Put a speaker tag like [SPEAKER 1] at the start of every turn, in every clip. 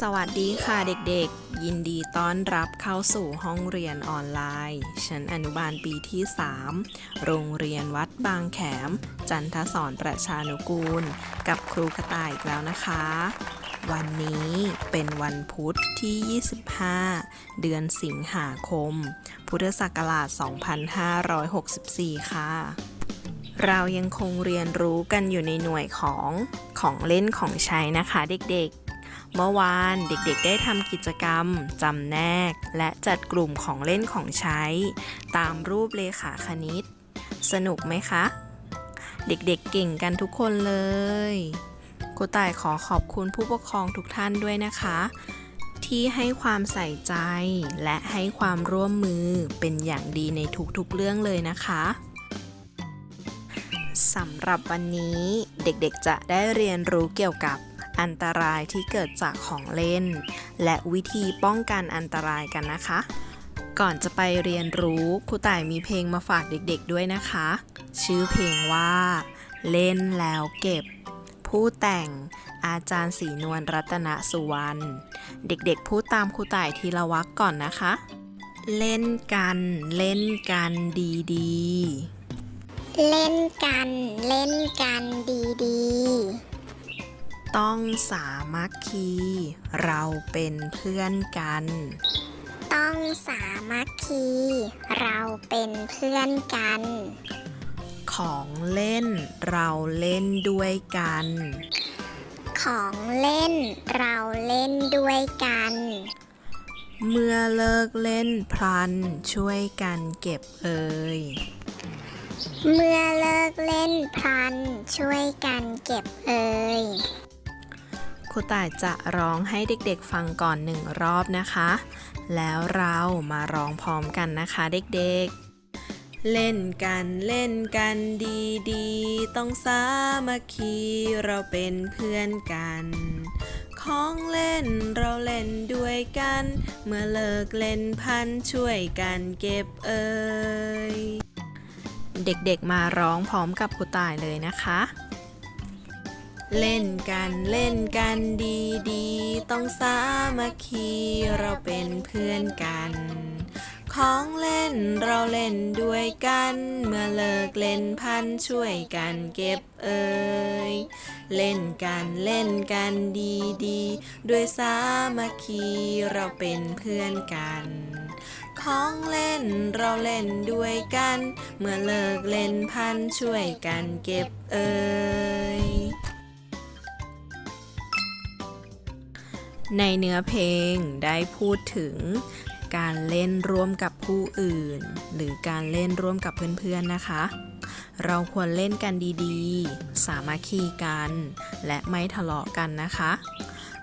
[SPEAKER 1] สวัสดีค่ะเด็กๆ ยินดีต้อนรับเข้าสู่ห้องเรียนออนไลน์ชั้นอนุบาลปีที่ 3 โรงเรียนวัดบางแขม จันทสอนประชานุกูล กับครูกระต่ายอีกแล้วนะคะ วันนี้เป็นวันพุธที่ 25 เดือนสิงหาคม พุทธศักราช 2564 ค่ะเรายังคงเรียนรู้กันอยู่ในหน่วยของของเล่นของใช้นะคะเด็กๆ เมื่อวานเด็กๆ ได้ทำกิจกรรมจำแนก และจัดกลุ่มของเล่นของใช้ ตามรูปเลขาคณิต สนุกไหมคะ เด็กๆเก่งกันทุกคนเลยครูต่ายขอขอบคุณผู้ปกครองทุกท่านด้วยนะคะ ที่ให้ความใส่ใจและให้ความร่วมมือเป็นอย่างดีในทุกๆเรื่องเลยนะคะสำหรับวันนี้เด็กๆจะได้เรียนรู้เกี่ยวกับ อันตรายที่เกิดจากของเล่น และวิธีป้องกันอันตรายกันนะคะ ก่อนจะไปเรียนรู้ครูต่ายมีเพลงมาฝากเด็กๆด้วยนะคะ ชื่อเพลงว่า เล่นแล้วเก็บ ผู้แต่งอาจารย์ศรีนวลรัตนสุวรรณ เด็กๆ พูดตามครูต่ายทีละวักก่อนนะคะ เล่นกัน เล่นกันดีๆ
[SPEAKER 2] เล่นกัน เล่นกันดี
[SPEAKER 1] ต้องสามัคคี เราเป็นเพื่อนกัน
[SPEAKER 2] ๆต้องสามัคคี เราเป็นเพื่อนกัน
[SPEAKER 1] ของเล่นเราเล่นด้วยกัน
[SPEAKER 2] ของเล่นเราเล่นด้วยกัน
[SPEAKER 1] เมื่อเลิกเล่นพลันช่วยกันเก็บเอ่ย
[SPEAKER 2] เมื่อเลิกเล่นพลันช่วยกันเก็บเอ่ย
[SPEAKER 1] ค รูต่ายจะร้องให้เด็กๆฟังก่อนหนึ่งรอบนะคะ แล้วเรามาร้องพร้อมกันนะคะเด็กๆ เล่นกันเล่นกันดีๆ ต้องสามัคคีเราเป็นเพื่อนกัน ของเล่นเราเล่นด้วยกัน เมื่อเลิกเล่นพันช่วยกันเก็บเอ่ยเด็กๆมาร้องพร้อมกับครูต่ายเลยนะคะ เล่นกันเล่นกันดีๆต้องสามัคคีเราเป็นเพื่อนกัน ของเล่นเราเล่นด้วยกัน เมื่อเลิกเล่นพันช่วยกันเก็บเอ่ยเล่นกันเล่นกันดีๆด้วยสามัคคีเราเป็นเพื่อนกันของเล่นเราเล่นด้วยกัน เมื่อเลิกเล่นพันช่วยกันเก็บเอ่ย ในเนื้อเพลงได้พูดถึงการเล่นร่วมกับผู้อื่น หรือการเล่นร่วมกับเพื่อนๆนะคะ เราควรเล่นกันดีๆ สามัคคีกัน และไม่ทะเลาะกันนะคะ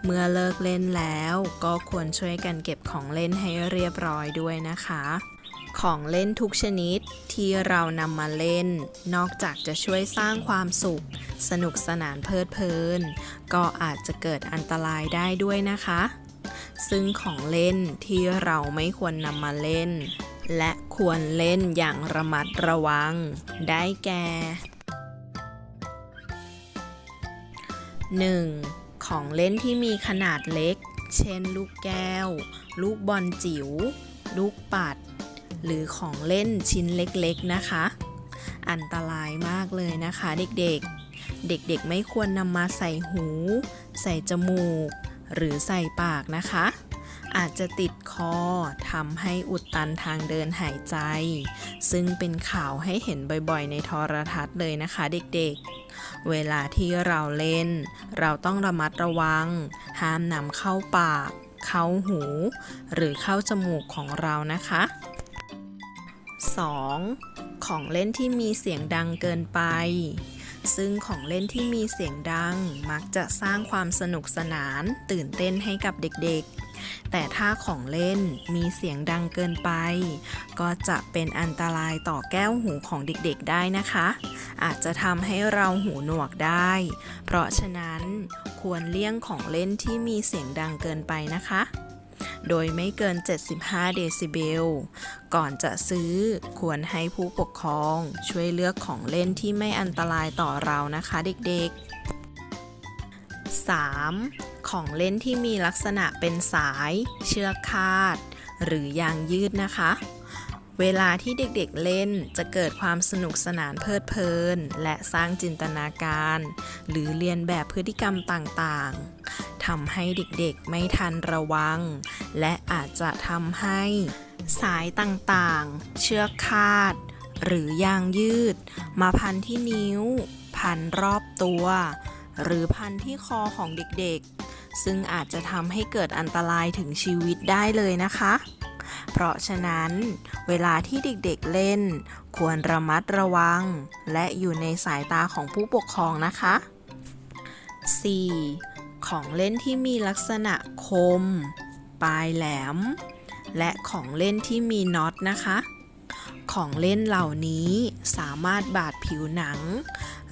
[SPEAKER 1] เมื่อเลิกเล่นแล้วก็ควรช่วยกันเก็บของเล่นให้เรียบร้อยด้วยนะคะ ของเล่นทุกชนิดที่เรานำมาเล่น นอกจากจะช่วยสร้างความสุข สนุกสนานเพลิดเพลิน ก็อาจจะเกิดอันตรายได้ด้วยนะคะ ซึ่งของเล่นที่เราไม่ควรนำมาเล่น และควรเล่นอย่างระมัดระวัง ได้แก่ 1. ของเล่นที่มีขนาดเล็ก เช่น ลูกแก้ว ลูกบอลจิ๋ว ลูกปัด หรือของเล่นชิ้นเล็กๆนะคะ อันตรายมากเลยนะคะเด็กๆ เด็กๆไม่ควรนำมาใส่หู ใส่จมูก หรือใส่ปากนะคะ อาจจะติดคอทำให้อุดตันทางเดินหายใจ ซึ่งเป็นข่าวให้เห็นบ่อยๆ ในโทรทัศน์เลยนะคะ เด็กๆเวลาที่เราเล่น เราต้องระมัดระวัง ห้ามนำเข้าปาก เข้าหู หรือเข้าจมูกของเรานะคะ 2. ของเล่นที่มีเสียงดังเกินไป ซึ่งของเล่นที่มีเสียงดังมักจะสร้างความสนุกสนานตื่นเต้นให้กับเด็กๆ แต่ถ้าของเล่นมีเสียงดังเกินไป ก็จะเป็นอันตรายต่อแก้วหูของเด็กๆได้นะคะ อาจจะทำให้เราหูหนวกได้ เพราะฉะนั้นควรเลี่ยงของเล่นที่มีเสียงดังเกินไปนะคะ โดยไม่เกิน 75 เดซิเบล ก่อนจะซื้อควรให้ผู้ปกครองช่วยเลือกของเล่นที่ไม่อันตรายต่อเรานะคะเด็กๆ 3. ของเล่นที่มีลักษณะเป็นสาย เชือกคาด หรือยางยืดนะคะ เวลาที่เด็กๆเล่นจะเกิดความสนุกสนานเพลิดเพลิน และสร้างจินตนาการ หรือเรียนแบบพฤติกรรมต่างๆทำให้เด็กๆไม่ทันระวัง และอาจจะทำให้ สายต่างๆ เชือกคาด หรือยางยืด มาพันที่นิ้ว พันรอบตัว หรือพันที่คอของเด็กๆ ซึ่งอาจจะทำให้เกิดอันตรายถึงชีวิตได้เลยนะคะ เพราะฉะนั้น เวลาที่เด็กๆเล่น ควรระมัดระวัง และอยู่ในสายตาของผู้ปกครองนะคะ 4. ของเล่นที่มีลักษณะคม ปลายแหลม และของเล่นที่มีน็อตนะคะ ของเล่นเหล่านี้สามารถบาดผิวหนัง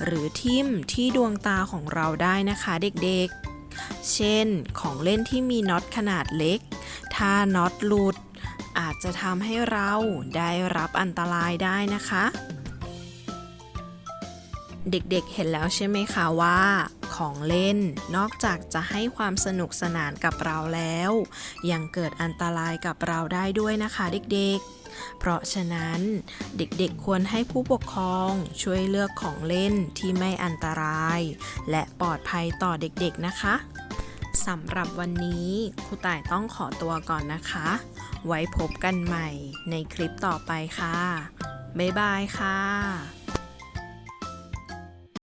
[SPEAKER 1] หรือทิ่มที่ดวงตาของเราได้นะคะเด็กๆ เช่น ของเล่นที่มีน็อตขนาดเล็ก ถ้าน็อตหลุด จจะทำให้เราได้รับอันตรายได้นะคะ เด็กๆเห็นแล้วใช่ไหมคะว่า ของเล่นนอกจากจะให้ความสนุกสนานกับเราแล้ว ยังเกิดอันตรายกับเราได้ด้วยนะคะเด็กๆเพราะฉะนั้นเด็กๆควรให้ผู้ปกครองช่วยเลือกของเล่นที่ไม่อันตราย และปลอดภัยต่อเด็กๆนะคะสำหรับวันนี้ครูต่ายต้องขอตัวก่อนนะคะ ไว้พบกันใหม่ในคลิปต่อไปค่ะ บ๊ายบายค่ะ